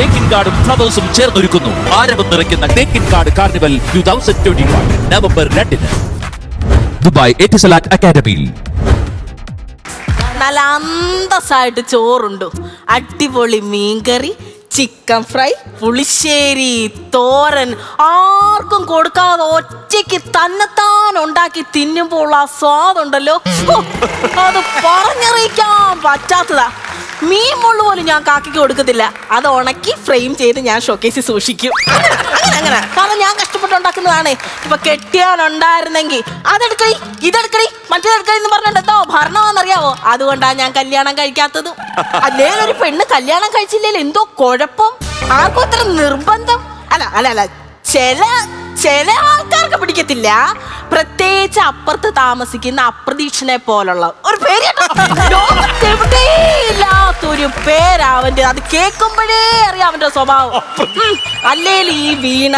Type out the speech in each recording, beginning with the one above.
തേക്കിൻ കാർഡും ഫ്ലവേഴ്സും ചേർന്നൊരുക്കുന്നു. ആരവം നിറയ്ക്കുന്ന തേക്കിൻ card carnival two thousand twenty one November രണ്ടിന്. ദുബായ് എറ്റിസലാറ്റ് അക്കാദമിയിൽ. നല്ല അന്തസ്സായിട്ട് ചോറുണ്ട്. അടിപൊളി മീൻകറി ചിക്കൻ ഫ്രൈ പുളിശ്ശേരി തോരൻ. ആർക്കും കൊടുക്കാതെ ഒറ്റയ്ക്ക് തന്നെത്താൻ ഉണ്ടാക്കി തിന്നുമ്പോൾ ആ സ്വാദുണ്ടല്ലോ. അത് പറഞ്ഞറിയിക്കാൻ പറ്റാത്തതാ. മീൻ മുള്ളു പോലും ഞാൻ കാക്കിക്ക് കൊടുക്കത്തില്ല. അത് ഉണക്കി ഫ്രെയിം ചെയ്ത് ഞാൻ ഷോക്കേസിൽ സൂക്ഷിക്കും. അങ്ങനെ അങ്ങനെ കാരണം ഞാൻ കഷ്ടപ്പെട്ടുണ്ടാക്കുന്നതാണ്. ഇപ്പൊ കെട്ടിയാലുണ്ടായിരുന്നെങ്കിൽ അതെടുക്കടി ഇതെടുക്കടി മറ്റേതെടുക്കടി എന്ന് പറഞ്ഞിട്ടോ ഭരണമാണെന്നറിയാവോ? അതുകൊണ്ടാണ് ഞാൻ കല്യാണം കഴിക്കാത്തത്. അല്ലേ ഒരു പെണ്ണ് കല്യാണം കഴിച്ചില്ലെങ്കിൽ എന്തോ കുഴപ്പം? ആർക്കും അത്ര നിർബന്ധം? അല്ല അല്ല അല്ല. ചില ചില ആൾക്കാർക്ക് പിടിക്കത്തില്ല. പ്രത്യേകിച്ച് അപ്പുറത്ത് താമസിക്കുന്ന അപ്രതീക്ഷനെ പോലുള്ള ഒരു പേര് ഇല്ലാത്തൊരു പേര് അവന്റെ അത് കേൾക്കുമ്പോഴേ അറിയാം അവന്റെ സ്വഭാവം. അല്ലേ ഈ വീണ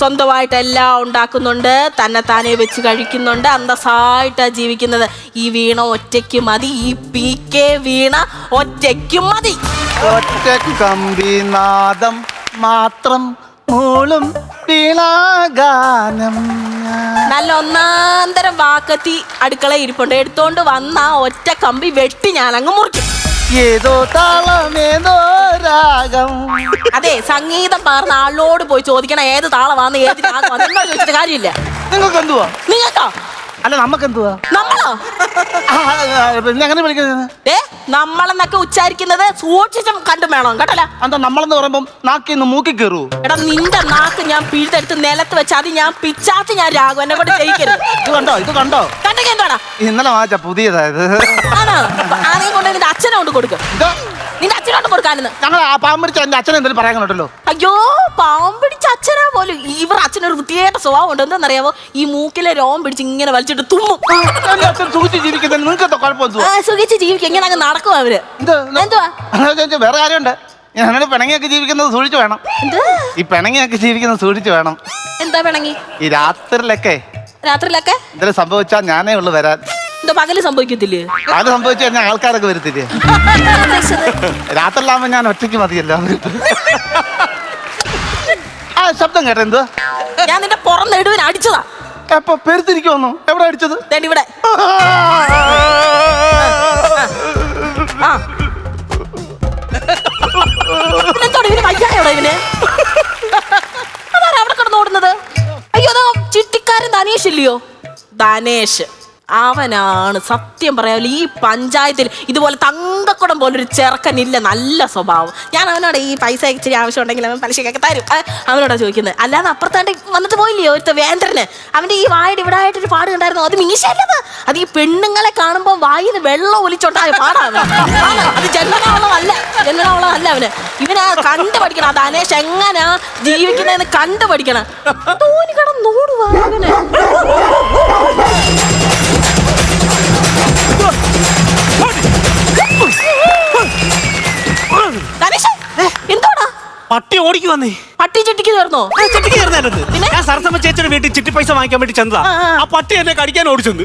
സ്വന്തമായിട്ട് എല്ലാം ഉണ്ടാക്കുന്നുണ്ട് തന്നെ താനെ വെച്ച് കഴിക്കുന്നുണ്ട് അന്തസ്സായിട്ടാ ജീവിക്കുന്നത്. ഈ വീണ ഒറ്റയ്ക്ക് മതി ഈ പി കെ വീണ ഒറ്റയ്ക്കും മതി. ഒറ്റ കമ്പിനാദം മാത്രം മൂളും വീണാഗാനം നല്ല ഒന്നാന്തരം വാക്കത്തി അടുക്കള ഇരിപ്പുണ്ട്. എടുത്തോണ്ട് വന്ന ഒറ്റ കമ്പി വെട്ടി ഞാൻ അങ്ങ് മുറിക്കും. ഏതോ താളമേതോ രാഗം. അതെ സംഗീതം പാർന്ന ആളോട് പോയി ചോദിക്കണം ഏത് താളമാന്ന് ഏത് രാഗം എന്നോട് ചോദിച്ചിട്ട് കാര്യമില്ല. നിങ്ങൾക്ക് എന്തുവാ നിങ്ങൾക്കോ? അല്ല നമുക്ക് എന്തുവാ നമ്മളോ? പിന്നെ വിളിക്കുന്നത്? ഏ നമ്മളെന്നൊക്കെ ഉച്ചാരിക്കുന്നത് സൂക്ഷിച്ചും കണ്ടും വേണം കേട്ടല്ല? എന്താ നമ്മളെന്ന് പറയുമ്പം നാക്കിന്ന് മൂക്കി കയറൂ? എടാ നിന്റെ നാക്ക് ഞാൻ പിഴുതെടുത്ത് നിലത്ത് വെച്ച് അത് ഞാൻ പിച്ചാച്ച് ഞാൻ രാഘു എന്നെ കൊണ്ട് ചെയ്യിക്കരുത്. ഇത് കണ്ടോ ഇത് കണ്ടോ? കണ്ടെങ്കിൽ എന്താടാ? ഇന്നലെ വാച്ച പുതിയതായത്. ആണോ? ആരെയും കൊണ്ട് നിന്റെ അച്ഛനെ കൊണ്ട് കൊടുക്കും. ഇത്? നിന്റെ അച്ഛനോട് കൊടുക്കാനെന്ന്. ഞങ്ങൾ ആ പിടിച്ച എന്റെ അച്ഛനെ എന്തെങ്കിലും പറയാൻ കേട്ടല്ലോ അയ്യോ പാവം പിടിച്ച അച്ഛനാ പോലും. ഇവർ അച്ഛനൊരു വൃത്തിയായിട്ട് സ്വഭാവം ഉണ്ട് എന്താണെന്നറിയാവോ? ഈ മൂക്കിലെ രോമം പിടിച്ച് ഇങ്ങനെ വലിച്ചിട്ട് തുമ്മും. എന്റെ അച്ഛൻ ജീവിക്കുന്നതിന് നിങ്ങൾക്ക് തന്നെ നിങ്ങൾക്ക് ആ, സുഖിച്ച് ജീവിക്കും. ഇങ്ങനെ അങ്ങ് നടക്കും അവർ. എന്തുവാ? വേറെ കാര്യമുണ്ട് ഞങ്ങൾ പിണങ്ങിയൊക്കെ ജീവിക്കുന്നത് സൂക്ഷിച്ചു വേണം. ഈ പിണങ്ങിയൊക്കെ ജീവിക്കുന്നത് സൂക്ഷിച്ചു വേണം. എന്താ പിണങ്ങി? ഈ രാത്രിയിലൊക്കെ രാത്രിയിലൊക്കെ? ഇതിൽ സംഭവിച്ചാൽ ഞാനേ ഉള്ളു വരാൻ. പകൽ സംഭവിക്കത്തില്ലേ? അത് സംഭവിച്ചു കഴിഞ്ഞാൽ ആൾക്കാരൊക്കെ വരത്തില്ലേ? രാത്രിയിലാവുമ്പോ ഞാൻ ഒറ്റയ്ക്ക് മതിയല്ലോ ആ ശബ്ദം കേട്ടോ എന്തുവാ? ഞാൻ നിന്റെ പുറം നെടുവിന് അടിച്ചതാ. എപ്പൊ പെരുത്തിരിക്കുവന്നു എവിടെ അടിച്ചത്? ഇവിടെ. അയ്യോ അതോ ചിട്ടിക്കാരൻ ഇല്ലയോ? ധനേഷ് അവനാണ്. സത്യം പറയാമല്ലോ ഈ പഞ്ചായത്തിൽ ഇതുപോലെ തങ്കക്കുടം പോലൊരു ചെറുക്കനില്ല നല്ല സ്വഭാവം. ഞാൻ അവനോട് ഈ പൈസ ഇച്ചിരി ആവശ്യമുണ്ടെങ്കിൽ അവൻ പലിശക്കൊക്കെ തരും. അവനോടാ ചോദിക്കുന്നത്. അല്ലാതെ അപ്പുറത്താണ്ട് വന്നിട്ട് പോയില്ലേ ഒരുത്ത വേന്ദ്രന്? അവന്റെ ഈ വായുടെ ഇവിടെ ആയിട്ടൊരു പാട് കണ്ടായിരുന്നു. അത് മീശല്ലത് അത് ഈ പെണ്ണുങ്ങളെ കാണുമ്പോൾ വായിൽ നിന്ന് വെള്ളം ഒലിച്ചോണ്ടായ പാടാണ്. അത് ജന്മനാളമല്ല ജന്മനാളമല്ല അവന്. ഇവനാ കണ്ടു പഠിക്കണം. അത് അനേഷ് എങ്ങനാ ജീവിക്കുന്നതെന്ന് കണ്ടു പഠിക്കണം. തോന്നി നോടുവാ അവന്. പട്ടി ഓടിക്കു വന്നേ പട്ടി ചെട്ടിക്ക് തീർന്നോ ചിട്ടിക്ക് ചേർന്നായിരുന്നു പിന്നെ? ഞാൻ സരസമ്മ ചേച്ചിയുടെ വീട്ടിൽ ചിട്ടി പൈസ വാങ്ങിക്കാൻ വേണ്ടി ചെന്നതാ. ആ, ആ. ആ പട്ടി എന്നെ കടിക്കാൻ ഓടിച്ചെന്ന്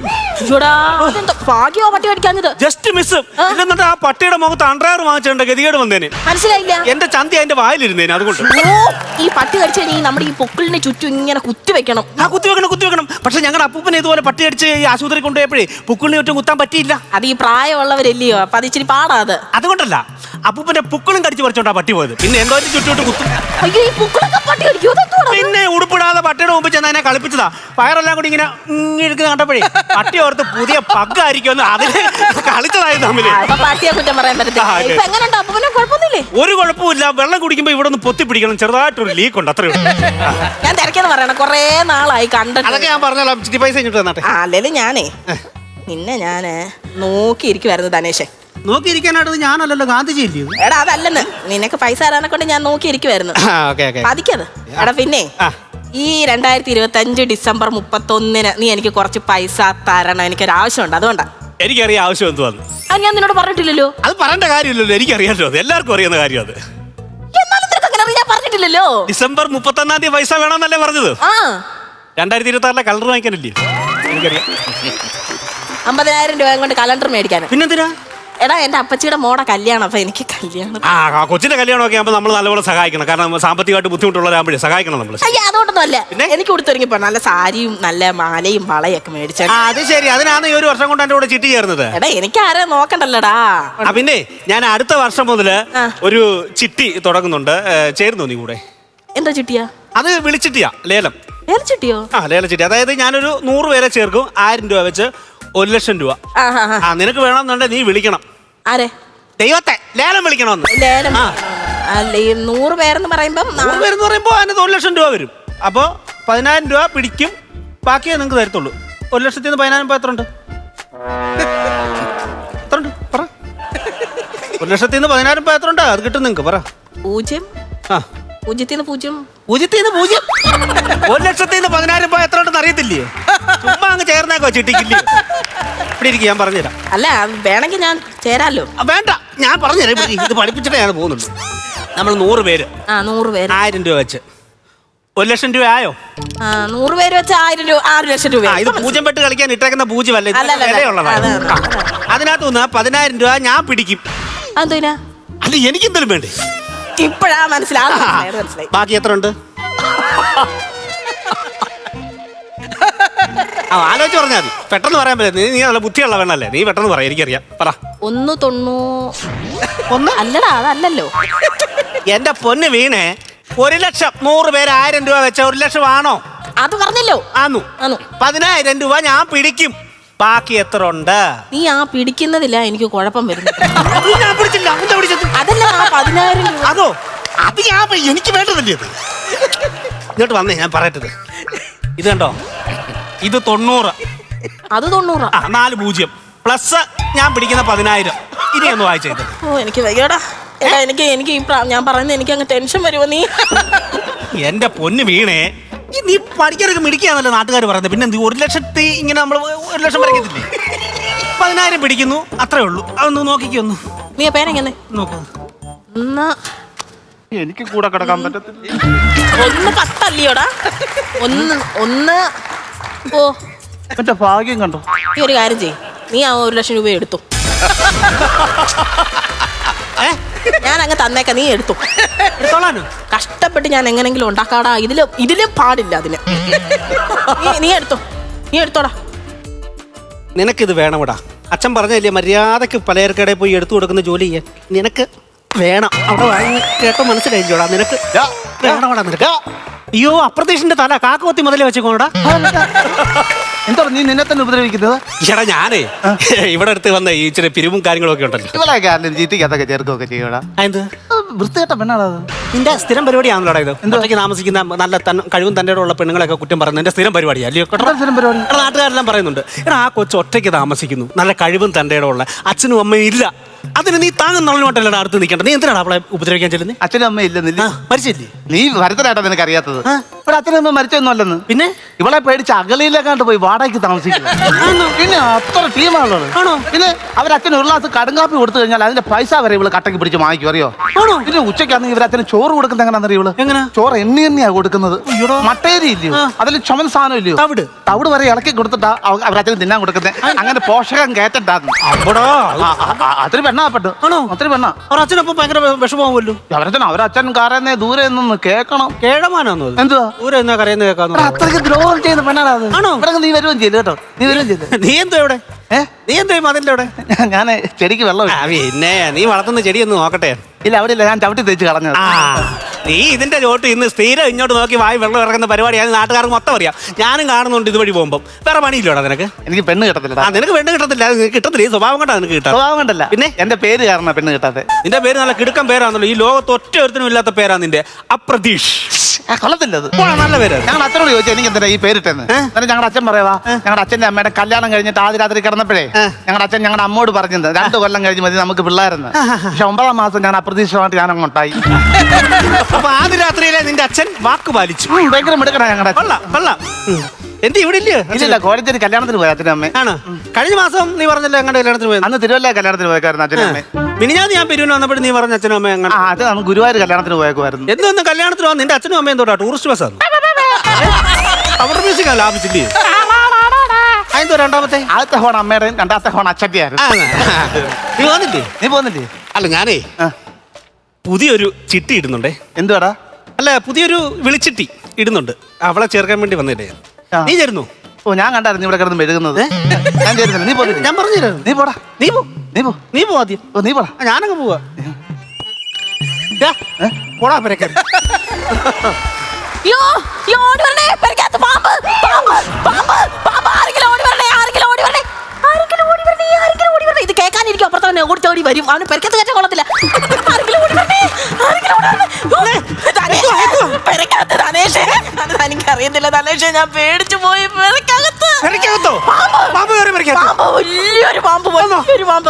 അതെന്തോ ഭാഗ്യമോ പട്ടി കടിക്കാഞ്ഞത്. Just miss. എന്നിട്ട് ആ പട്ടിയുടെ മുഖത്ത് അണ്ടർവെയർ വാങ്ങിച്ചിട്ടുണ്ട് ഗതികേട് വന്നേനെ. മനസ്സിലായില്ല. എന്റെ ചന്തി അതിന്റെ വായിലിരുന്നേനെ അതുകൊണ്ട്. ഓ ഈ പട്ടി കടിച്ചു കഴിഞ്ഞാൽ നമ്മുടെ ഈ പൊക്കിളിന് ചുറ്റും ഇങ്ങനെ കുത്തി വെക്കണം. ആ കുത്തി വെക്കണം കുത്തി വെക്കണം. പക്ഷെ ഞങ്ങളുടെ അപ്പൂപ്പനെ ഇതുപോലെ പട്ടി അടിച്ച് ഈ ആശുപത്രി കൊണ്ടുപോയപ്പോഴേ പുക്കിളിന് ചുറ്റും കുത്താൻ പറ്റിയില്ല. അത് ഈ പ്രായമുള്ളവരല്ലയോ? അപ്പൊ അത് ഇച്ചിരി പാടാ അത്. അതുകൊണ്ടല്ല. അപ്പൂപ്പന്റെ പുക്കളും കടിച്ചു പറിച്ചോണ്ടാ പട്ടി പോയത്. പിന്നെ എന്തോ ചുറ്റോട്ട് കുത്തും. അയ്യോ ഈ പൊക്കിളൊക്കെ പട്ടി കടിക്കോ. അതെന്തോടാ പിന്നെ ഉടുപ്പിടാതെ പട്ടിയുടെ മുമ്പ് ചെന്ന് അതിനെ കളിപ്പിച്ചതാ. പയറെല്ലാം കൂടി ഇങ്ങനെ ഇങ്ങനെ കണ്ടപ്പോഴേ പട്ടി ഓർത്ത് പുതിയ പഗ്ഗായിരിക്കും അതിന് കളിച്ചതായി തമ്മിൽ. ആ, അപ്പൊ പട്ടിയെ കുറ്റം പറയാൻ ആ, പറ്റത്തില്ല അതെ. ഇപ്പൊ എങ്ങനെയുണ്ട്? അപ്പൊ കുഴപ്പമൊന്നുമില്ലേ? ഒരു കുഴപ്പമില്ല വെള്ളം കുടിക്കുമ്പോ ഇവിടെ ഒന്ന് പൊത്തി പിടിക്കണം. ചെറുതായിട്ടൊരു ലീക്ക് ഉണ്ട്. അത്രേ ഉള്ളൂ. ഞാൻ തിരക്കെന്ന് പറയണം. കൊറേ നാളായി കണ്ടിട്ട്. അതൊക്കെ ഞാൻ പറഞ്ഞല്ലോ. പൈസ തന്നാട്ടെ. ആ അല്ലേലും ഞാനേ നിന്നെ ഞാൻ നോക്കിയിരിക്കുവായിരുന്നു ധനേഷേ നോക്കിയിരിക്കാനായിട്ട് ഞാനല്ലല്ലോ ഗാന്ധിജി ഇല്ലയോ എടാ അതല്ലെന്ന്. നിനക്ക് പൈസ തരാനെ കൊണ്ട് ഞാൻ നോക്കിയിരിക്കുവായിരുന്നു. Okay okay. പതിക്കത് എടാ പിന്നെ ആ. ഈ രണ്ടായിരത്തി ഇരുപത്തി അഞ്ച് ഡിസംബർ മുപ്പത്തൊന്നിന് നീ എനിക്ക് കുറച്ച് പൈസ തരണം. എനിക്കൊരു ആവശ്യമുണ്ട് അതുകൊണ്ടാ. എനിക്കറിയാം ആവശ്യം വന്നു അത് ഞാൻ നിന്നോട് പറഞ്ഞിട്ടില്ലല്ലോ. അത് പറയേണ്ട കാര്യമില്ലല്ലോ. എനിക്കറിയാലോ. അത് എല്ലാവർക്കും അറിയുന്ന കാര്യം അത് എന്നാലും നിനക്ക് അങ്ങനെ അറിയാൻ പറഞ്ഞിട്ടില്ലല്ലോ. ഡിസംബർ മുപ്പത്തൊന്നാം തീയതി പൈസ വേണമെന്നല്ലേ പറഞ്ഞത്? ആ. രണ്ടായിരത്തി ഇരുപത്തി ആറിലെ കലണ്ടർ വാങ്ങിക്കാനില്ലേ? എനിക്കറിയാം. അമ്പതിനായിരം രൂപ കൊണ്ട് കലണ്ടർ മേടിക്കാൻ പിന്നെന്തിനാ? എടാ എന്റെ അപ്പച്ചിയുടെ മോടെ കല്യാണം. അപ്പൊ എനിക്ക് കല്യാണം. ആ ആ, കൊച്ചിന്റെ കല്യാണമൊക്കെ ആകുമ്പോൾ നമ്മൾ നല്ലപോലെ സഹായിക്കണം. കാരണം സാമ്പത്തികമായിട്ട് ബുദ്ധിമുട്ടുള്ളവരാകുമ്പോഴേ സഹായിക്കണം നമ്മൾ അയ്യ അതുകൊണ്ടൊന്നും അല്ല പിന്നെ? എനിക്ക് കൊടുത്തൊരുങ്ങിപ്പോ നല്ല സാരിയും നല്ല മാലയും വളയൊക്കെ മേടിച്ച. ആ അത് ശരി. അതിനാണ് ഈ ഒരു വർഷം കൊണ്ട് എന്റെ കൂടെ ചിട്ടി ചേർന്നത്. എടാ എനിക്ക് ആരെ നോക്കണ്ടല്ലടാ? ആ പിന്നെ ഞാൻ അടുത്ത വർഷം മുതൽ ആ. ഒരു ചിട്ടി തുടങ്ങുന്നുണ്ട്. ഏ, ചേരുന്നു നീ കൂടെ? എന്താ ചിട്ടിയാ? അത് വിളിച്ചിട്ടിയാ ലേലം. ചിട്ടിയോ? ആ ലേല ചിട്ടി. അതായത് ഞാനൊരു നൂറ് പേരെ ചേർക്കും. ആയിരം രൂപ വെച്ച് ഒരു ലക്ഷം രൂപ. ആ നിനക്ക് വേണമെന്നുണ്ടെങ്കിൽ നീ വിളിക്കണം. ആരെ? ദൈവത്തെ ലേലം വിളിക്കണമെന്ന്. ലേലം? ആ. അല്ല ഈ നൂറ് പേരെന്ന് പറയുമ്പം നാ- നൂറ് പേരെന്ന് പറയുമ്പോൾ അതിനകത്ത് ഒരു ലക്ഷം രൂപ വരും. അപ്പോൾ പതിനായിരം രൂപ പിടിക്കും. ബാക്കിയേ നിങ്ങൾക്ക് തരത്തുള്ളൂ. ഒരു ലക്ഷത്തിൽ നിന്ന് പതിനായിരം രൂപ എത്ര ഉണ്ട് എത്ര ഉണ്ട് പറ. ഒരു ലക്ഷത്തിൽ നിന്ന് പതിനായിരം രൂപ എത്ര ഉണ്ട് അത് കിട്ടും നിങ്ങൾക്ക്. പറ. പൂജ്യം? ആ. പൂജ്യത്തിൽ നിന്ന് പൂജ്യം? പൂജ്യത്തിൽ നിന്ന് പൂജ്യം? ഒരു ലക്ഷത്തിൽ നിന്ന് പതിനായിരം രൂപ എത്ര ഉണ്ടെന്ന് അറിയത്തില്ലേ? ചുമ്മാ അങ്ങ് ചേർന്നേക്കോ ചിട്ടിക്കില്ലേ? ഇവിടെ ഇരിക്കും ഞാൻ പറഞ്ഞുതരാം. അല്ല വേണമെങ്കിൽ ഞാൻ ചേരാലോ? ആ, വേണ്ട. ഞാൻ പറഞ്ഞുതരാം. ഇവിടെ ഇരിക്ക്. ഇത് പഠിപ്പിച്ചിട്ടേ ഞാൻ പോകുന്നുള്ളൂ നമ്മൾ നൂറ് പേര്. ആ നൂറ് പേര്. ആയിരം രൂപ വെച്ച്. ഒരു ലക്ഷം രൂപ ആയോ? ആ നൂറ് പേര് വെച്ച് ആയിരം രൂപ ആറ് ലക്ഷം രൂപ. ആ ഇത് പൂജ്യം പെട്ട് കളിക്കാൻ ഇട്ടേക്കുന്ന പൂജ്യമല്ല ഇത് അല്ല, അല്ല, അല്ല. വിലയുള്ളതാണ് അതെ, അതെ, ആ. അതിനകത്ത് നിന്ന് പതിനായിരം രൂപ ഞാൻ പിടിക്കും. അതെന്തിനാ? അല്ല എനിക്ക് എന്തെങ്കിലും വേണ്ടേ? ഇപ്പഴാ. മനസ്സിലായി, മനസ്സിലായി. ബാക്കി എത്ര ഉണ്ട്? ആ ആലോചിച്ച് പറഞ്ഞാൽ മതി. പെട്ടെന്ന് പറയാൻ പറ്റില്ല. നീ നീ നല്ല ബുദ്ധിയുള്ള വേണല്ലേ നീ പെട്ടെന്ന് പറയാം എനിക്കറിയാം. പറ. ഒന്ന് തൊണ്ണൂ ഒന്ന്? അല്ലടാ അതല്ലല്ലോ. എന്റെ പൊന്ന് വീണേ ഒരു ലക്ഷം നൂറ് പേര് ആയിരം രൂപ വെച്ച ഒരു ലക്ഷം ആണോ? അത് പറഞ്ഞല്ലോ. ആന്നു. ആന്നു. പതിനായിരം രൂപ ഞാൻ പിടിക്കും. ബാക്കി എത്ര ഉണ്ട്? നീ ആ പിടിക്കുന്നതില്ല എനിക്ക് കുഴപ്പം വരുന്നു ഞാൻ പിടിച്ചില്ല. എന്താ പിടിച്ചത്. അതല്ല ആ പതിനായിരം രൂപ. അതോ? അത് ഞാൻ എനിക്ക് വേണ്ടതല്ലേ അത് ഇങ്ങോട്ട് വന്നേ ഞാൻ പറയട്ടത് ഇത് കണ്ടോ? ഇത് തൊണ്ണൂറ്. അത് തൊണ്ണൂറ്. ആ നാല് പൂജ്യം. പ്ലസ് ഞാൻ പിടിക്കുന്ന പതിനായിരം. ഇനി ഒന്ന് വായിച്ചത് ഓ എനിക്ക് വയ്യടാ. എടാ എനിക്ക് എനിക്ക് ഈ പ്രാ- ഞാൻ പറയുന്നത് എനിക്ക് അങ്ങ് ടെൻഷൻ വരുമോ നീ? എന്റെ പൊന്ന് വീണേ ഈ നീ പഠിക്കാനൊക്കെ മിടിക്കാന്നല്ലോ നാട്ടുകാർ പറയുന്നത്. പിന്നെ എന്ത് ഒരു ലക്ഷത്തി ഇങ്ങനെ നമ്മൾ ഒരു ലക്ഷം വരയ്ക്കത്തില്ലേ? പതിനായിരം പിടിക്കുന്നു അത്രേ ഉള്ളൂ. അതൊന്ന് നോക്കിക്കൊന്നു നീ ആ പേരെങ്ങനെ നോക്കൂ. എന്നാ എനിക്ക് കൂടെ കിടക്കാൻ പറ്റത്തില്ല. ഒന്ന് പത്തല്ലയോടാ? ഒന്ന് ഒന്ന്. ഓ. എന്റെ ഭാഗ്യം കണ്ടോ? നീ ഒരു കാര്യം ചെയ്യ്. നീ ആ ഒരു ലക്ഷം രൂപ എടുത്തു. ഞാൻ അങ്ങ് തന്നേക്ക നീ എടുത്തു. എടുത്തോളാനോ? കഷ്ടപ്പെട്ട് ഞാൻ എങ്ങനെങ്കിലും ഉണ്ടാക്കാടാ. ഇതിൽ ഇതിലും പാടില്ല അതിന് നീ- നീ എടുത്തോ. നീ എടുത്തോടാ. നിനക്കിത് വേണമടാ. അച്ഛൻ പറഞ്ഞല്ലേ മര്യാദയ്ക്ക് പലചരക്കടയിൽ പോയി എടുത്തു കൊടുക്കുന്ന ജോലി ചെയ്യാൻ. നിനക്ക് വേണം. അവിടെ വാങ്ങി കേട്ടോ മനസ്സിലായില്ലോടാ. നിനക്ക് വേണമടാ നിനക്ക്? അയ്യോ അപ്രതീക്ഷിന്റെ തല കാക്കവത്തി മുതലേ വെച്ചോടാ എന്താ നീ നിന്നെ തന്നെ ഉപദ്രവിക്കുന്നത്? ചേട്ടാ ഞാനേ ഇവിടെ അടുത്ത് വന്ന ഈ ഇച്ചിരി പിരിവും കാര്യങ്ങളൊക്കെ ഉണ്ടല്ലോ. ചീറ്റിക്കകത്തൊക്കെ ചേർക്കുകയൊക്കെ ചെയ്യടാ എന്ത്? വൃത്തികെട്ട പെണ്ണാണത് നിന്റെ സ്ഥിരം പരിപാടിയാണല്ലോടാ ഇത്. എന്തൊക്കെ താമസിക്കുന്ന നല്ല കഴിവും തന്റെ ഉള്ള പെണ്ണുങ്ങളൊക്കെ കുറ്റം പറയുന്നത് എന്റെ സ്ഥിരം പരിപാടിയാ അല്ലയോ? സ്ഥിരം പരിപാടി? എടാ നാട്ടുകാരെല്ലാം പറയുന്നുണ്ട് എടാ ആ കൊച്ചു ഒറ്റയ്ക്ക് താമസിക്കുന്നു നല്ല കഴിവും തന്റെ ഉള്ള അച്ഛനും അമ്മയും ഇല്ല. അതിന് നീ താങ്ങുന്നവളുമായിട്ടല്ലടാ അടുത്ത് നിൽക്കണ്ട നീ എന്തിനാണ് അവളെ ഉപദ്രവിക്കാൻ ചെല്ലുന്നത് അച്ഛനും അമ്മ ഇല്ലെന്നില്ല മരിച്ചില്ലേ? നീ വരത്തനായിട്ടാ നിനക്ക് അറിയാത്തത്. ഇവിടെ അച്ഛനും അമ്മ മരിച്ചൊന്നും അല്ലെന്ന് പിന്നെ? ഇവളെ പേടിച്ച് അകലയിലേക്കാണ്ട് പോയി വാടകയ്ക്ക് താമസിക്കുന്നു പിന്നെ അത്ര ടീമാണുള്ളത് ആണോ? പിന്നെ അവരച്ഛന് ഒരു ഗ്ലാസ് കടുങ്കാപ്പി കൊടുത്തു കഴിഞ്ഞാൽ അതിന്റെ പൈസ വരെ ഇവൾ കട്ടക്ക് പിടിച്ച് വാങ്ങിക്കും അറിയോ? ആണോ? പിന്നെ ഉച്ചയ്ക്കാണെങ്കിൽ ഇവരച്ഛന് ചോറ് കൊടുക്കുന്ന എങ്ങനെയാണെന്ന് ഇവൾ? എങ്ങനെ? ചോറ് എണ്ണി എണ്ണിയാ കൊടുക്കുന്നത്. മട്ടേരി ഇല്ലയോ അതിൽ ചുമൻ സാധനം ഇല്ലയോ തവിട്. തവിട് വരെ ഇളക്കി കൊടുത്തിട്ടാ അവ- അവരച്ഛന് തിന്നാൻ കൊടുക്കുന്നത്. അങ്ങനെ പോഷകം കയറ്റണ്ടാന്ന് അമ്പടാ. അതൊരു പെണ്ണാപ്പെട്ടു. ആണോ? അതൊരു പെണ്ണാ. അവർ അച്ഛനപ്പം ഭയങ്കര വിഷമമാവുമല്ലോ? അവരച്ഛൻ അവരച്ഛൻ കാരനെ ദൂരെ നിന്ന് കേക്കണം കേഴമാനാന്നോ? എന്തുവാ? ദൂരെ എന്നാ കരയെന്ന് കേൾക്കാന്ന് അത്രയ്ക്ക് ദ്രോഹം ചെയ്യുന്ന പെണ്ണാണോ നീ വരുകയും ചെയ്തു കേട്ടോ. നീ വരുകയും ചെയ്തു. നീ എന്തോ എവിടെ നീ എന്തേ അതിന്റെ അവിടെ? ഞാൻ ചെടിക്ക് വെള്ളം പിന്നെ നീ വളർത്തുന്ന ചെടി ഒന്ന് നോക്കട്ടെ. ഇല്ല അവിടെ ഇല്ല ഞാൻ ചവിട്ടി തേച്ച് കളഞ്ഞത്. ആ നീ ഇതിന്റെ ചോട്ട് ഇന്ന് സ്ഥിരം ഇങ്ങോട്ട് നോക്കി വായി വെള്ളം ഇറങ്ങുന്ന പരിപാടിയാണ് നാട്ടുകാർക്ക് മൊത്തം അറിയാം. ഞാനും കാണുന്നുണ്ട് ഇതുവഴി പോകുമ്പോൾ വേറെ പണിയില്ലോടാ നിനക്ക്? എനിക്ക് പെണ്ണ് കിട്ടത്തില്ല ആ നിനക്ക് പെണ്ണ് കിട്ടത്തില്ല. അത് നിനക്ക് കിട്ടത്തില്ല. ഈ സ്വഭാവം കൊണ്ടാ നിനക്ക് കിട്ടാം സ്വഭാവം കണ്ടല്ല. പിന്നെ? എന്റെ പേര് കാരണം പെണ്ണ് കിട്ടാതെ നിന്റെ പേര് നല്ല കിടുക്കം പേരാണല്ലോ ഈ ലോകത്ത് ഒറ്റ ഒരുത്തിനും ഇല്ലാത്ത പേരാ നിന്റെ. അപ്രതീഷ്. ആ, കൊള്ളത്തില്ല അത്. പോടാ, നല്ല പേര്. ഞങ്ങൾ അച്ഛനോട് ചോദിച്ചു എനിക്ക് എന്താ ഈ പേരിട്ടെന്ന്? എന്നിട്ട് ഞങ്ങളുടെ അച്ഛൻ പറയാ ഞങ്ങളുടെ അച്ഛന്റെ അമ്മയുടെ കല്യാണം കഴിഞ്ഞിട്ട് ആദ്യ രാത്രി കിടന്നപ്പോഴേ ഞങ്ങളുടെ അച്ഛൻ ഞങ്ങളുടെ അമ്മോട് പറഞ്ഞത് രണ്ടു കൊല്ലം കഴിഞ്ഞ് മതി നമുക്ക് പിള്ളേരെന്ന്. പക്ഷെ ഒമ്പതാം മാസം ഞാൻ അപ്രതീക്ഷിതമായിട്ട് ഞാൻ അങ്ങോട്ടായി അപ്പൊ ആദ്യ രാത്രിയിലെ നിന്റെ അച്ഛൻ വാക്ക് പാലിച്ചു. ഭയങ്കര മിടുക്കണ ഞങ്ങളുടെ അച്ഛൻ. കൊള്ളാം കൊള്ളാം. എന്ത് ഇവിടെ ഇല്ല കോഴഞ്ചേരി കല്യാണത്തിന് പോയി അച്ഛനും അമ്മ ആണ്? കഴിഞ്ഞ മാസം നീ പറഞ്ഞല്ലോ ഞങ്ങളുടെ കല്യാണത്തിന് പോയത് അന്ന് തിരുവല്ല കല്യാണത്തിന് പോയക്കായിരുന്നു അച്ഛനും അമ്മ മിനിഞ്ഞാന്ന് ഞാൻ പെരുവിന് വന്നപ്പോഴും നീ പറഞ്ഞ അച്ഛനും അമ്മയും അത് നമുക്ക് ഗുരുവായൂർ കല്യാണത്തിന് പോയേക്കുമായിരുന്നു എന്തൊന്നും കല്യാണത്തിന് വന്ന് നിന്റെ അച്ഛനും അമ്മയും തോട്ടാ ടൂറിസ്റ്റ് ബസ്സാണ് അവിടെ മ്യൂസിക്കാ ലാഭിച്ചില്ലേ? എന്തോ രണ്ടാമത്തെ. ആദ്യത്തെ ഫോൺ അമ്മയുടെയും രണ്ടാമത്തെ ഫോൺ അച്ഛന്റെയായിരുന്നു. നീ പോന്നില്ലേ? നീ അല്ല ഞാനേ ആ, പുതിയൊരു ചിട്ടി ഇടുന്നുണ്ടേ. എന്തുവാടാ? അല്ല പുതിയൊരു വിളിച്ചിട്ടി ഇടുന്നുണ്ട്. അവളെ ചേർക്കാൻ വേണ്ടി വന്നിട്ടേ ആ. നീ ചേരുന്നു? ഓ ഞാൻ കണ്ടായിരുന്നു ഇവിടെ കിടന്ന് മെഴുകുന്നത്. ഞാൻ ചേരുന്നില്ല. നീ പോയി ഞാൻ പറഞ്ഞു തരാം നീ പോടാ. നീ പോ. നീ പോ. നീ പോ ആദ്യം. ഓ നീ പോടാ. ആ, ഞാനങ്ങ് പോവാ. ദാ, പോടാ പെരക്കൻ യോ യോ ഓടി വരണേ. പെരക്കകത്ത് പാമ്പ് പാമ്പ് പാമ്പ് പാമ്പ്. ആരെങ്കിലും ഓടി ആരെങ്കിലും ഓടി വരണേ. ആരെങ്കിലും ഓടി വരണേ ആരെങ്കിലും ഓടി വരണേ. ഇത് കേൾക്കാനിരിക്കും അപ്പുറത്ത് തന്നെ ഓടി ഓടി വരും. അവന് പെരക്കത്ത് കയറ്റാൻ കൊള്ളത്തില്ല. ആരെങ്കിലും ഓടി വരണേ ആരെങ്കിലും ഓടി വരണേ. പെരക്കകത്ത് ധനേഷ് അത് തനിക്ക് അറിയത്തില്ല ധനേഷ് ഞാൻ പേടിച്ചു പോയി പെരക്കകത്ത്. പെരക്കകത്തോ? പാമ്പ്. കയറി പെരക്കകത്ത്? പാമ്പ് വലിയൊരു പാമ്പ് വലിയൊരു പാമ്പ്.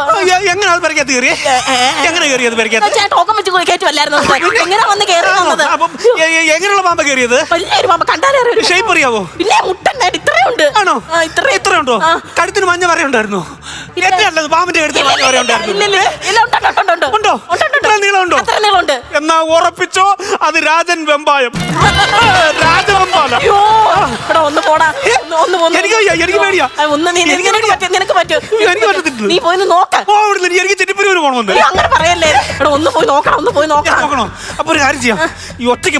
എങ്ങനെ അത് പെരക്കകത്ത് കയറിയേ? എങ്ങനെ കയറിയത് പെരക്കകത്ത്? ഞാൻ ടോക്കം വെച്ച് കയറ്റുമല്ലായിരുന്നു എങ്ങനെ വന്ന് കയറി വന്നത്? അപ്പം എ- എ- എങ്ങനെയുള്ള പാമ്പ കയറിയത്? വലിയൊരു പാമ്പ്. കണ്ടാലേ അറിയൂ. ഷേപ്പ് അറിയാവോ? പിന്നെ മുട്ടണ്ടായിട്ട് ഇത്രയുണ്ട് ആണോ ആ, ഇത്രയും. ഇത്രയുണ്ടോ ആ. കഴുത്തിന് മഞ്ഞ വരയുണ്ടായിരുന്നു. എത്രയല്ലത് പാമ്പിന്റെ കഴുത്തിന് മഞ്ഞ വര ഉണ്ടായിരുന്നു ഇല്ല, ഇല്ല, ഇല്ല, ഉണ്ട്, ഉണ്ട്, ഉണ്ട്, ഉണ്ട്. ഉണ്ടോ? ഉണ്ട്, ഉണ്ട്, ഉണ്ട്. നീളമുണ്ടോ? ഉറപ്പിച്ചോ? അത് രാജൻ വെമ്പായം. രാജവെമ്പാല ഒന്ന് പോടാ. ഒന്ന്. എനിക്ക് വയ്യ, എനിക്ക് പേടിയാ. ആ, ഒന്ന് നീ എനിക്ക് നിനക്ക്. പറ്റും, നിനക്ക് പറ്റും. എനിക്ക് പറ്റത്തില്ല. നീ പോയി ഒന്ന് നോക്ക. ഓ അവിടുന്ന് ഇനി എനിക്ക് പോകണമെന്ന് അങ്ങനെ പറയല്ലേ. എടാ ഒന്ന് പോയി നോക്കണം ഒന്ന് പോയി ഞാൻ നോക്കണം. നോക്കണോ. അപ്പൊ ഒരു കാര്യം ചെയ്യാം. ഈ ഒറ്റയ്ക്ക്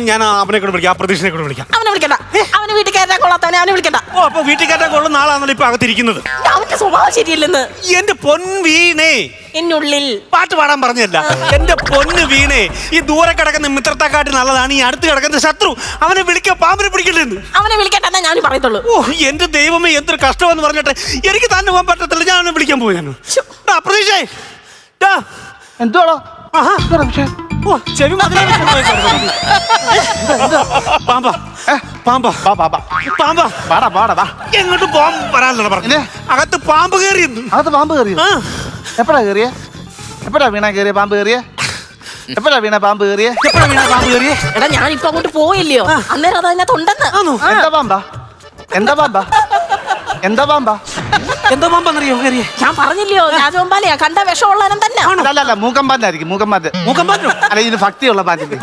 ഞാൻ അവനെ കൂടെ വിളിക്കാം ആ പ്രതീക്ഷനെ കൂടെ വിളിക്കാം. അവനെ വിളിക്കണ്ട. അവന് വീട്ടിൽ കയറ്റാൻ കൊള്ളാത്തവനെ അവനെ വിളിക്കണ്ട. ഓ അപ്പൊ വീട്ടിൽ കയറ്റാൻ കൊള്ളുന്ന ആളാണല്ലോ ഇപ്പൊ അകത്തിരിക്കുന്നത്. അവന്റെ സ്വഭാവം ശരിയല്ലെന്ന്. എന്റെ പൊൻ വീണേ. എന്നുള്ളിൽ. പാട്ട് പാടാൻ പറഞ്ഞല്ല എന്റെ പൊന്ന് വീണേ. ഈ ദൂരെ കിടക്കുന്ന മിത്രത്തെക്കാട്ടി നല്ലതാണ് ഈ അടുത്ത് കിടക്കുന്ന ശത്രു. അവനെ വിളിക്ക പാമ്പിനെ പിടിക്കണ്ടെന്ന്. അവനെ വിളിക്കട്ടെ ഞാൻ പറയത്തുള്ളൂ. ഓ എന്റെ ദൈവമേ എന്തൊരു കഷ്ടമെന്ന് പറഞ്ഞിട്ട് എനിക്ക് തന്നെ പോകാൻ പറ്റത്തില്ല. ഞാൻ അവനെ വിളിക്കാൻ പോയാണ് പ്രതീക്ഷേ? ഓ ചെവി മതിലാണ് പാമ്പാ. പാമ്പാ. വാ, വാ, വാ. പാമ്പാ. വാടാ വാടാ വാ. എങ്ങോട്ട് പാമ്പ് വരാനുള്ള പറഞ്ഞു? അകത്ത് പാമ്പ് കയറിയെന്ന്. അകത്ത് പാമ്പ് കയറിയോ? ആ. എപ്പോഴാ കയറിയേ? എപ്പോഴാ വീണ കയറിയ പാമ്പ് കയറിയേ? എപ്പോഴാ വീണ പാമ്പ് കയറിയേ? എപ്പോഴാ വീണ പാമ്പ് കയറിയേ? എടാ ഞാൻ ഇപ്പൊ അങ്ങോട്ട് പോയില്ലയോ? അന്നേരം അത് അതിനകത്ത് ഉണ്ടെന്ന്. എന്താ പാമ്പാ? എന്താ പാമ്പാ? എന്താ പാമ്പാ? എന്തോ പാമ്പാന്നറിയോ? കയറിയേ. ഞാൻ പറഞ്ഞില്ലയോ? രാജവമ്പാലയാ. കണ്ട വിഷമുള്ളവനും തന്നെ. അല്ല അല്ല മൂക്കമ്പാന്റായിരിക്കും മൂക്കമ്പാന്റ് മൂക്കം പാറ്റോ അല്ല ഇതിന് ഭക്തിയുള്ള പാമ്പിന്റെ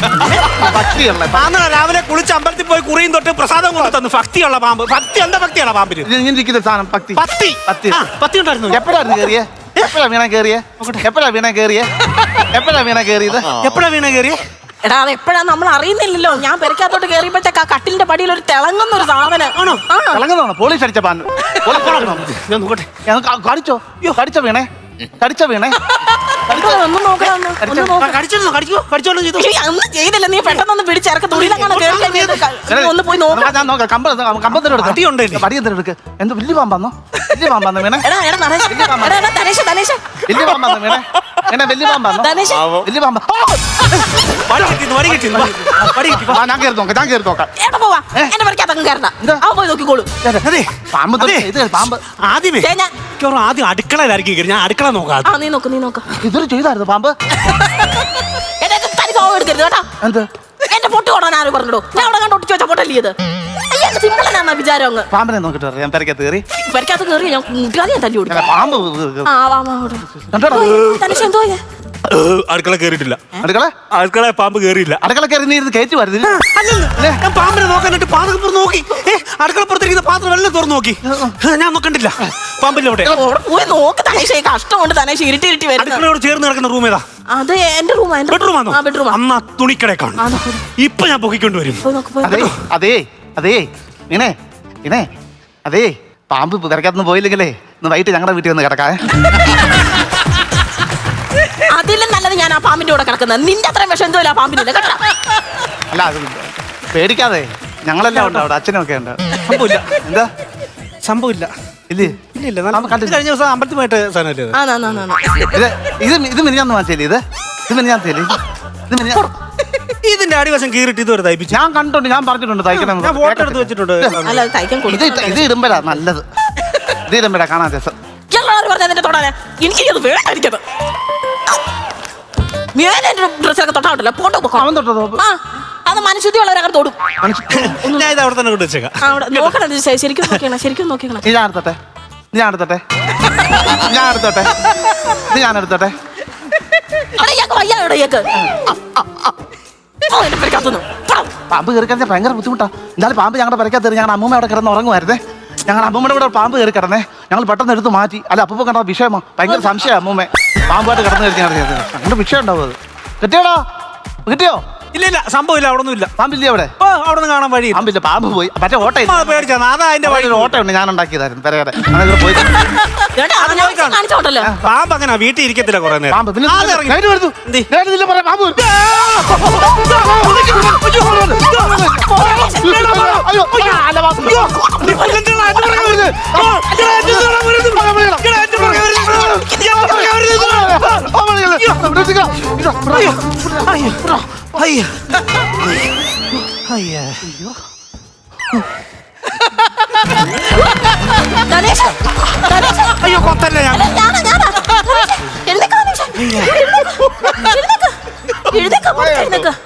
ഭക്തിയുള്ള പാമ്പാ. രാവിലെ കുളിച്ച് അമ്പലത്തിൽ പോയി കുറിയും തൊട്ട് പ്രസാദം കൊണ്ട് തന്നു. ഭക്തിയുള്ള പാമ്പ്. ഭക്തി എന്താ ഭക്തിയുള്ള പാമ്പിന്? ഇങ്ങനെ ഇരിക്കുന്ന സാധനം ഭക്തി. പത്തി പത്തി പത്തി ഉണ്ടായിരുന്നു. എപ്പോഴായിരുന്നു കയറിയേ? എപ്പോഴാ വീണ കയറിയേ എപ്പോഴാ വീണ കയറിയേ എപ്പോഴാ വീണ കേറിയത്? എപ്പോഴാ വീണ കയറിയേ എടാ അത് എപ്പോഴാ നമ്മൾ അറിയുന്നില്ലല്ലോ. ഞാൻ പെരക്കകത്തോട്ട് കയറിയപ്പോഴത്തേക്ക് ആ കട്ടിലിന്റെ പടിയിൽ ഒരു തിളങ്ങുന്ന ഒരു സാധനം. ആണോ? ആ. തിളങ്ങുന്നതാണോ? പോലീസ് അടിച്ച പാൻ. പോലീസ്? ഞാൻ നോക്കട്ടെ. ഞാൻ ക- കടിച്ചോ കടിച്ച വീണേ? കടിച്ച വീണേ? ഒന്നും ചെയ്തില്ല. നീ പെട്ടെന്നൊന്ന് പിടിച്ചിറക്ക തുണിയിലങ്ങനെ ഒന്ന് പോയി നോക്ക. എന്ത് വലിയ പാമ്പാന്നോ? വലിയ പാമ്പാന്നോ വീണേ? എടാ എടാ വലിയ പാമ്പാ. ധനേഷ്. വലിയ പാമ്പാ. വലിയ വടി കിട്ടിയിരുന്നു വടി വാ, വടി കിട്ടി വാ. ഞാൻ കയറി നോക്കാം ഞാൻ കയറി നോക്കാം. എടാ പോവാ. എന്റെ പെരക്കകത്തങ്ങ് കയറണ്ട എന്താ? അവൻ പോയി നോക്കിക്കോളൂ. അതെ പാമ്പ് തൊട്ട് അതെ. ഇത് പാമ്പ്. ആദ്യമേ ദേ ഞാൻ- മിക്കവാറും ആദ്യം അടുക്കളയിലായിരിക്കും കയറി. ഞാൻ അടുക്കള നോക്കാം ആ നീ നോക്ക് നീ നോക്ക്. ഇതൊരു ചെയ്തായിരുന്നു പാമ്പ്? എടാ ഇത് തനി സോവ് എടുക്കരുത് കേട്ടോ. എന്ത്? പൊട്ട് കൊണ്ടാൻ ആര് പറഞ്ഞോ ഞാൻ അവിടെ കണ്ട് ഒട്ടിച്ച് വെച്ച പൊട്ടല്ലേ ഇത്? അയ്യ വിചാരം അങ്ങ്. പാമ്പിനെ നോക്കിട്ട് ഞാൻ പെരക്കകത്ത് കയറി. പെരക്കകത്ത് കയറി ഞാൻ മുട്ടുകാതെ ഞാൻ തല്ലി കൊടുക്കും പാമ്പ് ആ വാ വാ. കണ്ടോടാ? എന്തോ? അടുക്കള കേറിയിട്ടില്ല. അടുക്കള? അടുക്കള പാമ്പ് കേറിയില്ല. അടുക്കള കയറി നീ ഇത് കയറ്റി വരുന്നില്ല. അല്ലല്ല. ഞാൻ പാമ്പിനെ നോക്കാനായിട്ട് പാതകപ്പുറം നോക്കി. ഏ അടുക്കള പുറത്തിരിക്കുന്ന പാത്രം എല്ലാം തുറന്നു നോക്കി. ഞാൻ നോക്കണ്ടില്ല. പാമ്പില്ല അവിടെ? പോയി നോക്ക് ധനേഷ് കഷ്ടമുണ്ട് ധനേഷ് ഇരുട്ടി ഇരുട്ടി വരുന്നത്. അടുക്കളയോട് ചേർന്ന് കിടക്കുന്ന റൂം ഏതാ? അത് എന്റെ റൂമാ എന്റെ ബെഡ്റൂം ആണോ? ആ ബെഡ്റൂം അന്ന് ആ തുണിക്കടയെ കാണും. ഇപ്പൊ ഞാൻ പൊക്കിക്കൊണ്ട് വരും. അതെ അതെ അതെ ഇനെ ഇനെ അതെ പാമ്പ് പെരക്കകത്തുനിന്ന് പോയില്ലെങ്കിലേ ഇന്ന് വൈകിട്ട് ഞങ്ങളുടെ വീട്ടിൽ വന്ന് കിടക്കാേ അതിലും നല്ലത് ഞാൻ ആ പാമ്പിന്റെ കൂടെ കിടക്കുന്നത്. നിന്റെ അത്രയും വിഷം എന്തോ ആ പാമ്പിനില്ല കേട്ടോ. അല്ല അത് പേടിക്കാതെ. ഞങ്ങളെല്ലാം ഉണ്ട് അവിടെ അച്ഛനൊക്കെ ഒക്കെ ഉണ്ട്. സംഭവമില്ല. എന്താ? സംഭവമില്ല. ഇല്ലേ? ഇല്ല കഴിഞ്ഞ ദിവസം അമ്പലത്തിൽ പോയിട്ട് സാധനമല്ലേ ഇത്? ആ നാ, നാ, നാ, നാ. ഇത് ഇത് ഇത് മിനിഞ്ഞാന്ന് വാങ്ങിച്ചില്ലേ ഇത്? ഇത് മിനിഞ്ഞാന്നില്ലേ ഇത്? മിനിഞ്ഞാ ഇതിന്റെ അടിവശം കീറിട്ട് ഇതുവരെ തയ്പ്പിച്ചു. ഞാൻ കണ്ടിട്ടുണ്ട് ഞാൻ പറഞ്ഞിട്ടുണ്ട് തയ്ക്കണം ഞാൻ ഫോട്ടോ എടുത്ത് വെച്ചിട്ടുണ്ട്. അല്ല അത് തയ്ക്കാൻ ഇത് കൊടുത്തു ഇട്ട്- ഇത് ഇടുമ്പരാ നല്ലത്. ഇത് ഇടുമ്പഴാ കാണാൻ രസം. തൊടാനെ. എനിക്ക് വേണ്ടായിരിക്കത്. ഞാൻ എന്റെ ഡ്രസ്സൊക്കെ തൊട്ടാവിട്ടില്ല പൊക്കോ. അവൻ തൊട്ടതോ ആ അത് മനഃശുദ്ധിയുള്ളവരങ്ങനെ തൊടും. ഞാൻ ഇത് അവിടെ തന്നെ അവിടെ നോക്കണം ഇത് ശരിക്കും നോക്കിയാണ് ശരിക്കും നോക്കിയാണ് ഞാൻ എടുത്തോട്ടെ? ഞാൻ എടുത്തോട്ടെ? ഞാൻ എടുത്തോട്ടെ? ഇത് ഞാൻ എടുത്തോട്ടെ? അവിടെ ഇയാൾക്ക് വയ്യ ഇവിടെ ഇയാൾക്ക്. ഓ, എന്റെ പെരക്കകത്തുനിന്ന്. പടം. പാമ്പ് കയറി ഭയങ്കര ബുദ്ധിമുട്ടാ. എന്തായാലും പാമ്പ് ഞങ്ങളുടെ പരക്കാത്ത ഞങ്ങളുടെ അമ്മൂമ്മ അവിടെ കിടന്ന് ഉറങ്ങുമായിരുന്നേ. ഞങ്ങളുടെ അമ്മൂമ്മയുടെ കൂടെ പാമ്പ് കയറി കിടന്നേ. ഞങ്ങൾ പെട്ടെന്ന് എടുത്ത് മാറ്റി. അല്ല അപ്പൊ കണ്ട വിഷയമാ. ഭയങ്കര സംശയം അമ്മൂമ്മ. പാമ്പായിട്ട് കിടന്നു കഴിഞ്ഞാൽ അങ്ങനെ വിഷയം ഉണ്ടാവും അത് കിട്ടിയോടാ കിട്ടിയോ ഇല്ല ഇല്ല സംഭവമില്ല അവിടെ ഒന്നും ഇല്ല പാമ്പില്ലേ അവിടെ ഓ അവിടെ നിന്ന് കാണാൻ വഴി പാമ്പില്ല പാമ്പ് പോയി മറ്റേ ഓട്ട പേടിച്ചാ അതാ അതിന്റെ വഴി ഒരു ഓട്ട ഉണ്ട് ഞാൻ ഉണ്ടാക്കിയതായിരുന്നു പെരകരെ അങ്ങനെ പോയി കാണിച്ചോട്ടല്ലോ പാമ്പ് അങ്ങനെ വീട്ടിൽ ഇരിക്കത്തില്ല കുറെ നേരം പാമ്പ് പിന്നെ. ലൈറ്റ് വരുന്നു. ലൈറ്റ് പറയാം, പാമ്പ് അല്ല, പാമ്പ്. അയ്യോ, കൊത്തല്ല ഞാൻ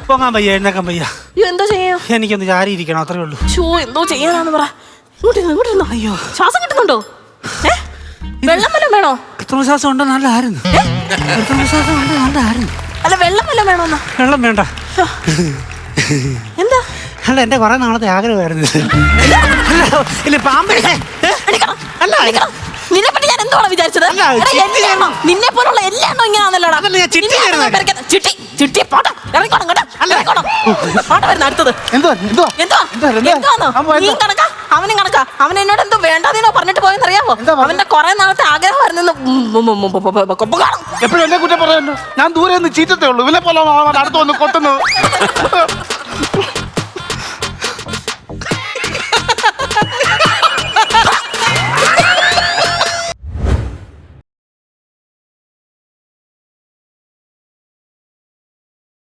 അങ്ങോട്ട് വയ്യ എഴുന്നേക്കാൻ വയ്യ എന്തോ ചെയ്യാ എനിക്കൊന്ന് ചാരി ഇരിക്കണം അത്രേ ഉള്ളൂ ഷോ എന്തോ ചെയ്യാനാന്ന് പറ ഇങ്ങോട്ട് ഇങ്ങോട്ട് അയ്യോ. ശ്വാസം കിട്ടുന്നുണ്ടോ വെള്ളം വല്ലതും വേണോ കൃത്രിമശ്വാസം ഉണ്ട് നല്ലതായിരുന്നു. കൃത്രിമശ്വാസം ഉണ്ട് നല്ലതായിരുന്നു. അല്ല വെള്ളം വല്ലതും വേണമെന്നോ വെള്ളം വേണ്ട. എന്താ? അല്ല എന്റെ കുറെ നാളത്തെ ആഗ്രഹമായിരുന്നു ഇല്ല പാമ്പിനെ? അല്ല. നിന്നെ പറ്റി ഞാൻ എന്തുവാണ് വിചാരിച്ചത്? എടാ, ചിട്ടി എല്ലാ നിന്നെ പോലുള്ള എല്ലാ എണ്ണം അതല്ല, ഞാൻ ചിട്ടി. ചിട്ടി ചിട്ടി പോട്ടെ. ഇറങ്ങിക്കോണം കേട്ടോ ഇറങ്ങിക്കോണം പോട്ടെ വരുന്ന അടുത്തത് എന്തുവാ എന്തുവാ എന്തുവാ എന്തുവാ, എന്തുവാ? എന്തുവാന്നോ നീ എന്താ? കണക്കാ അവനും കണക്കാ അവൻ എന്നോട് എന്തോ വേണ്ടാതീനോ പറഞ്ഞിട്ട് പോയെന്നറിയാമോ എന്താ പറഞ്ഞത്? അവന്റെ കുറെ നാളത്തെ ആഗ്രഹമായിരുന്നു കൊമ്പ് കാണും എപ്പോഴും എന്നെ കുറ്റം പറയുന്നു ഞാൻ ദൂരെ നിന്ന് ചീറ്റത്തേ ഉള്ളൂ ഇവനെ പോലെ അടുത്ത് വന്ന് കൊത്തുന്നത്